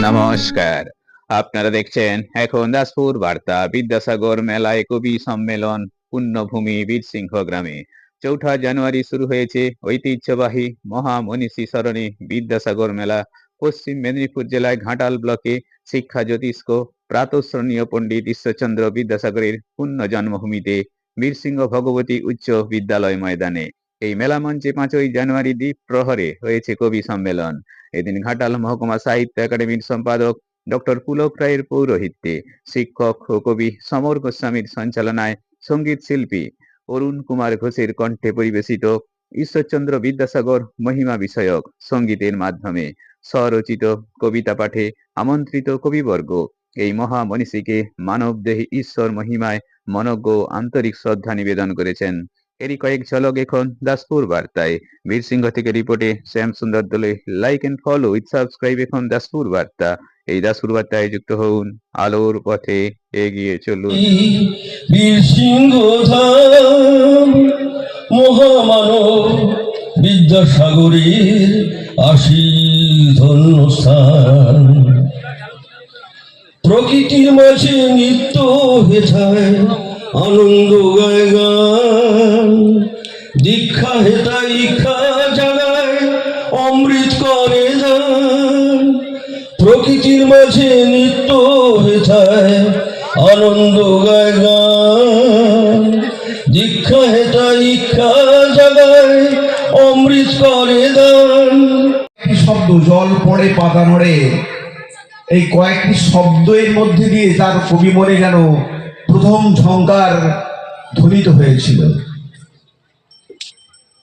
নমস্কার। আপনারা দেখছেন এখন দাসপুর বার্তা, বিদ্যাসাগর মেলায় কবি সম্মেলন, পুণ্যভূমি বীরসিংহ গ্রামে। চৌঠা জানুয়ারি শুরু হয়েছে ঐতিহ্যবাহী মহামনীষী সরণি বিদ্যাসাগর মেলা। পশ্চিম মেদিনীপুর জেলায় ঘাটাল ব্লকে শিক্ষা জ্যোতিষ্ক প্রাতঃশ্রণীয় পণ্ডিত ঈশ্বরচন্দ্র বিদ্যাসাগরের পুণ্য জন্মভূমিতে বীরসিংহ ভগবতী উচ্চ বিদ্যালয় ময়দানে। এই মেলা মঞ্চে পাঁচই জানুয়ারি দ্বীপ প্রহরে হয়েছে কবি সম্মেলন। এদিন ঘাটাল মহকুমা সাহিত্য একাডেমির সম্পাদক ডক্টর পুলক রায়ের পৌরোহিত্যে শিক্ষক ও কবি সমর গোস্বামীর সঞ্চালনায় সংগীত শিল্পী অরুণ কুমার ঘোষের কণ্ঠে পরিবেশিত ঈশ্বরচন্দ্র বিদ্যাসাগর মহিমা বিষয়ক সঙ্গীতের মাধ্যমে স্বরচিত কবিতা পাঠে আমন্ত্রিত কবিবর্গ। এই মহা মনীষীকে মানবদেহী ঈশ্বর মহিমায় মনজ্ঞ আন্তরিক শ্রদ্ধা নিবেদন করেছেন। এরই কয়েক ঝলক এখন দাসপুর বার্তায়। বীরসিংহ থেকে রিপোর্টে, শ্যাম সুন্দর দলে like and follow with subscribe এখন দাসপুর বার্তা। এই দাসপুর বার্তায় যুক্ত হন আলোর পথে এগিয়ে চলুন। বীর সিংহ মহামানব বিদ্যাসাগরের আশি ধন্য স্থান প্রকৃতির মাঝে নিত্য হেথায় আনন্দ গায় গান। দীক্ষা হেতা ইচ্ছা জাগায়, অমৃত করে প্রকৃতির মাঝে নিত্য হেথায় আনন্দ গায় গান। দীক্ষা হেতা ইক্ষা জাগায়, অমৃত করে দান শব্দ জল পড়ে পাতা নড়ে। এই কয়েকটি শব্দের মধ্যে দিয়ে তার কবি মনে যেন প্রথম ঝঙ্কার ধ্বনিত হয়েছিল।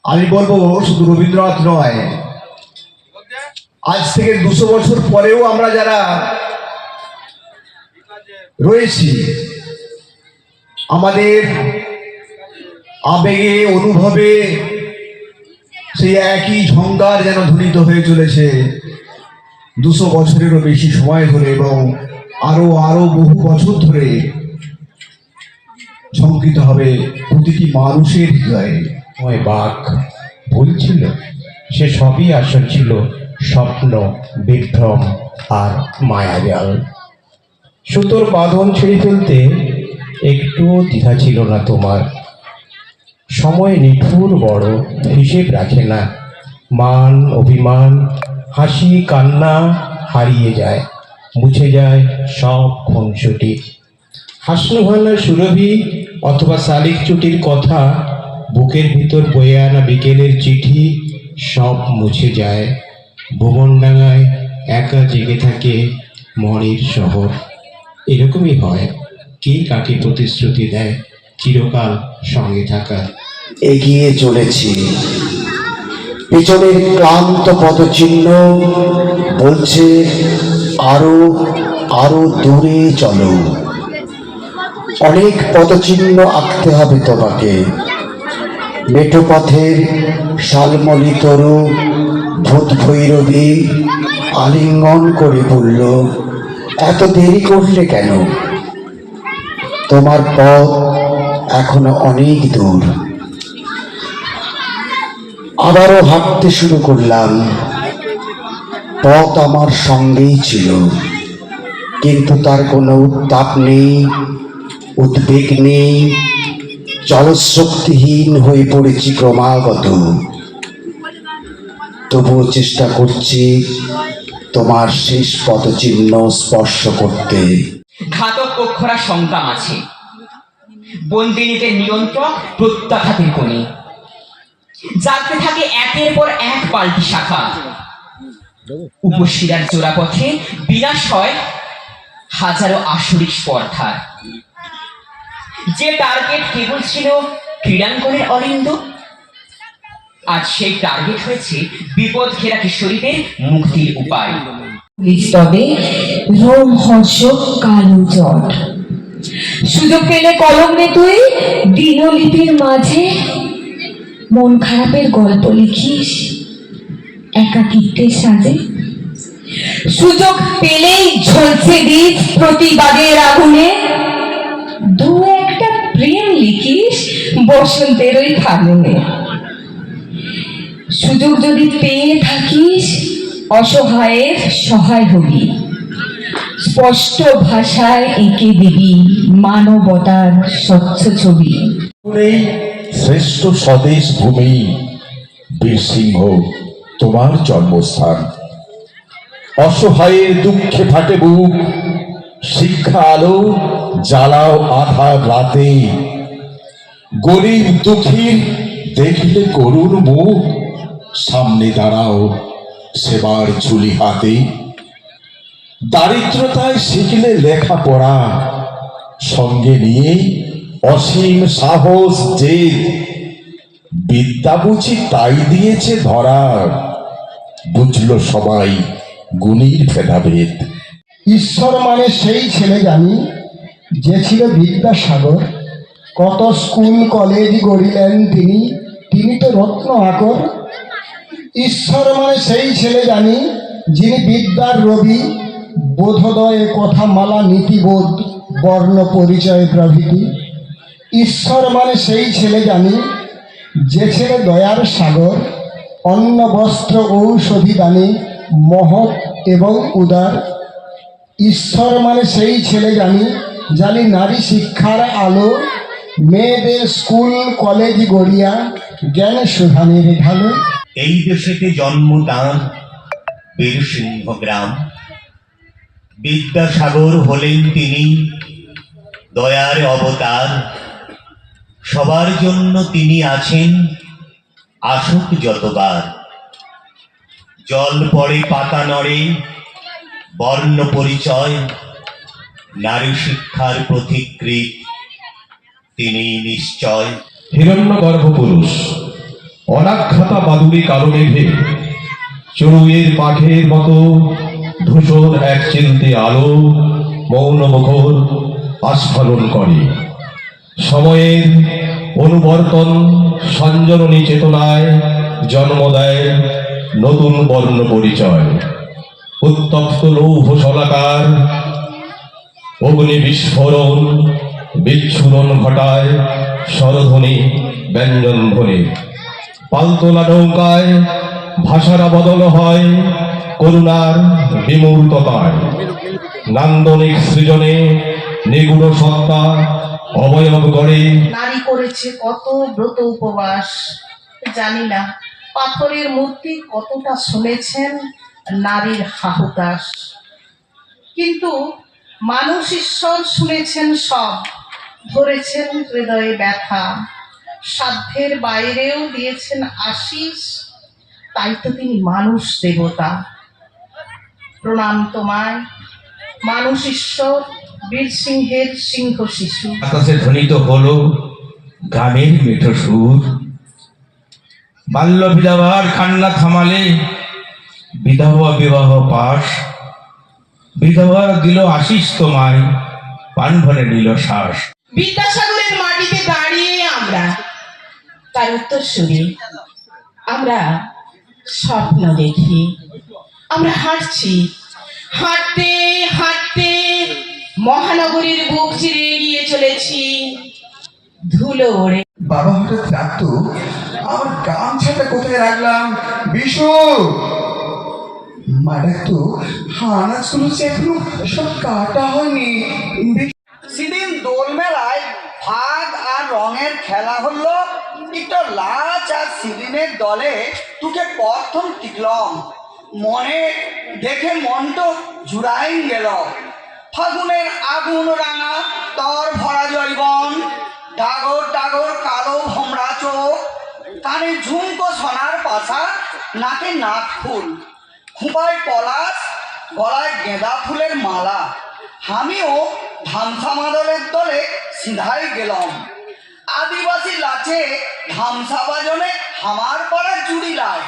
আমি বলব শুধু রবীন্দ্রনাথ নয়। আজ থেকে দুশো বছর পরেও আমরা যারা রয়েছি, আমাদের আবেগে, অনুভবে সেই একই ঝঙ্কার যেন ধ্বনিত হয়ে চলেছে। দুশো বছরেরও বেশি সময় ধরে এবং আরও আরও বহু বছর ধরে ঝঙ্কৃত হবে প্রতিটি মানুষের হৃদয়ে। সময় বাঘ ভুল ছিল। সে সবই আসল ছিল, স্বপ্ন, বিভ্রম আর মায়াজাল। সুতোর বাঁধন ছেড়ে ফেলতে একটুও দ্বিধা ছিল না তোমার। সময় নিঠুর বড়, হিসেব রাখে না। মান, অভিমান, হাসি, কান্না হারিয়ে যায়, মুছে যায় সব খুনসুটি। হাসনুহানা সুরভি অথবা শালিক চুটির কথা বুকের ভিতর বয়ে আনা বিকেলের চিঠি সব মুছে যায়। ভুবনডাঙ্গায় একা জেগে থাকে মনের শহর। এরকমই হয়। কে কাকে প্রতিশ্রুতি দেয়? চিরকাল সঙ্গে থাকার। এগিয়ে চলেছি। পেছনের ক্লান্ত পদচিহ্ন বলছে, আরও আরও দূরে চলো। অনেক পদচিহ্ন আঁকতে হবে তোমাকে। মেঠো পথের শালমলি তরু ভূত ভৈরবী আলিঙ্গন করে বলল, এত দেরি করলে কেন? তোমার পথ এখনও অনেক দূর। আবারও হাঁটতে শুরু করলাম। পথ আমার সঙ্গেই ছিল, কিন্তু তার কোনো উত্তাপ নেই, উদ্বেগ নেই জলশক্তিহীন হয়ে পড়েছি ক্রমাগত। তবুও চেষ্টা করছি তোমার শেষ পদচিহ্ন স্পর্শ করতে। ঘাতক অক্ষরা সংগ্রাম আছে। বন্দিনীদের নিয়ন্ত্রক প্রত্যাঘাতের কোণে। জাগতে থাকে একের পর এক পাল্টি শাখা। উপশিরার জোড়া পথে বিনাশ হয় হাজারো আসরিক স্পর্ধার। যে টার্গেট কেবল ছিল ক্রীড়াঙ্গনের অলিন্দ আজ সেই টার্গেট হয়েছে বিপদ ঘেরা কিশোরীদের মুক্তির উপায়। স্তবে রোমহর্ষক কালো জট। সুযোগ পেলে কলম তুই, দিনলিপির মাঝে মন খারাপের গল্প লিখিস একাকিত্বের সাজে। সুযোগ পেলেই ঝলসে দিস প্রতিবাদের আগুনে। দু লিখিস বসন্তের ওই ফাগুনে সুযোগ যদি পেয়ে থাকিস, অসহায়ের সহায় হবি। স্পষ্ট ভাষায় এঁকে দিবি মানবতার স্বচ্ছ ছবি। শ্রেষ্ঠ স্বদেশ ভূমি বীরসিংহ, তোমার জন্মস্থান। অসহায়ের দুঃখে ফাটে বুক, শিক্ষা আলো জ্বালাও আধার রাতে। গরিব দুঃখীর দেখলে করুণ মুখ। সামনে দাঁড়াও, সেবার ঝুলি হাতে। দারিদ্রতায় শিখলে লেখাপড়া। সঙ্গে নিয়ে অসীম সাহস জেদ বিদ্যা বুঝি তাই দিয়েছে ধরা। বুঝলো সবাই গুণীর ভেদাভেদ। ঈশ্বর মানে সেই ছেলে জানি, যে ছিল বিদ্যাসাগর। কত স্কুল, কলেজ গড়িলেন তিনি? তিনি তো রত্ন আকর ঈশ্বর মানে সেই ছেলে জানি, যিনি বিদ্যার রবি। বোধোদয়ে কথা মালা নীতিবোধ, বর্ণ পরিচয় প্রভৃতি। ঈশ্বর মানে সেই ছেলে জানি, যে ছেলে দয়ার সাগর, অন্ন, বস্ত্র, ঔষধি দানি, মহৎ এবং উদার। ঈশ্বর মানে সেই ছেলে জানি জানি নারী শিক্ষার আলো মেয়েদের স্কুল, কলেজ গড়িয়া জ্ঞান সুধানের ঢালো। এই দেশেতে জন্ম তাঁর বীরসিংহ গ্রাম। বিদ্যাসাগর হলেন তিনি দয়ার অবতার। সবার জন্য তিনি আছেন আসুক যতবার। জল পড়ে পাতা নড়ে, বর্ণ পরিচয়, নারী শিক্ষার প্রতিকৃত। তিনি নিশ্চয় হিরণ্য পুরুষ অনাখ্যাতা বাদুড়ি কালো মেঘে, চড়ুইয়ের পাখের মতো ধূসর এক চিলতে আলো মৌন মুখর আস্ফালন করে। সময়ের অনুবর্তন সঞ্জননী চেতনায় জন্ম দেয় নতুন বর্ণ পরিচয়। উত্তপ্ত লৌহ শলাকার অগ্নি বিস্ফোরণ বিচ্ছুরণ ঘটায় স্বরধ্বনি, ব্যঞ্জন ধ্বনি। পালতোলা নৌকায় ভাষারা বদল হয়, করুণার বিমূর্ততায়। নান্দনিক সৃজনে নিগুড় সত্তা অবয়ব গড়ে। নারী করেছে কত ব্রত উপবাস, জানি না। পাথরের মূর্তি কতটা শুনেছেন নারীর হাহুতাস কিন্তু মানুষ ঈশ্বর শুনেছেন সব। ধরেছেন হৃদয়ে ব্যথা। সাধ্যের বাইরেও দিয়েছেন আশিস তাই তো তিনি মানুষ দেবতা। প্রণাম তোমায়। মানুষ ঈশ্বর, বীর সিংহের সিংহ শিশু। আকাশে ধ্বনিত হলো গানের মেঠো সুর। বাল্য বিধবার কান্না থামালে বিধবা বিবাহ পাশ। বিধবা দিল আশিস তোমায় পান ভরে নিল শ্বাস। বিদ্যাসাগরের মাটিতে দাঁড়িয়ে আমরা তার উত্তর শুনি। আমরা স্বপ্ন দেখি আমরা হাঁটছি। হাঁটতে হাঁটতে মহানগরীর বুক চিরে এগিয়ে চলেছি। ধুলো ওড়ে। বাবা হঠাৎ রাখতো আমার গামছাটা কোথায় রাখলাম? বিশু! মা ডাকতো আনাজগুলো যে এখনও সব কাটা হয়নি। সেদিন দোল মেলায় ভাগ আর রঙের খেলা হলো একটু লাচ আর সিদিনের দলে তোকে প্রথম টিকলম। মনে দেখে মনটো জুড়াই গেল। ফাগুনের আগুন রাঙা তর ভরা জৈবন ডাগর ডাগর কালো ভমরা চোখ। কানে ঝুমকো সোনার পাশা, নাকে নাক ফুল। খুপায় পলাশ, গলায় গেঁদা ফুলের মালা। আমিও ধামসা মাদলের দলে সিধাই গেলাম। আদিবাসী লাচে ধামসা বাজনে হামার পাড়া জুড়িলায়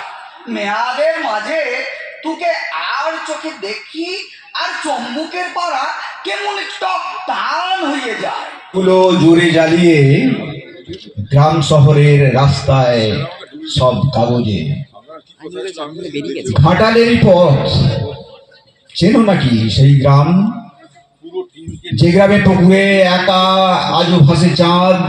মেয়াদের মাঝে তোকে আর চোখে দেখি আর চম্বুকের পাড়া কেমন টক টান হয়ে যায়। গুলো জুড়ে জ্বালিয়ে গ্রাম শহরের রাস্তায় সব কাগজে। ঘাটালেরই পথ। চেনো নাকি সেই গ্রাম? যে গ্রামে পুকুরে একা আজও ভাসে চাঁদ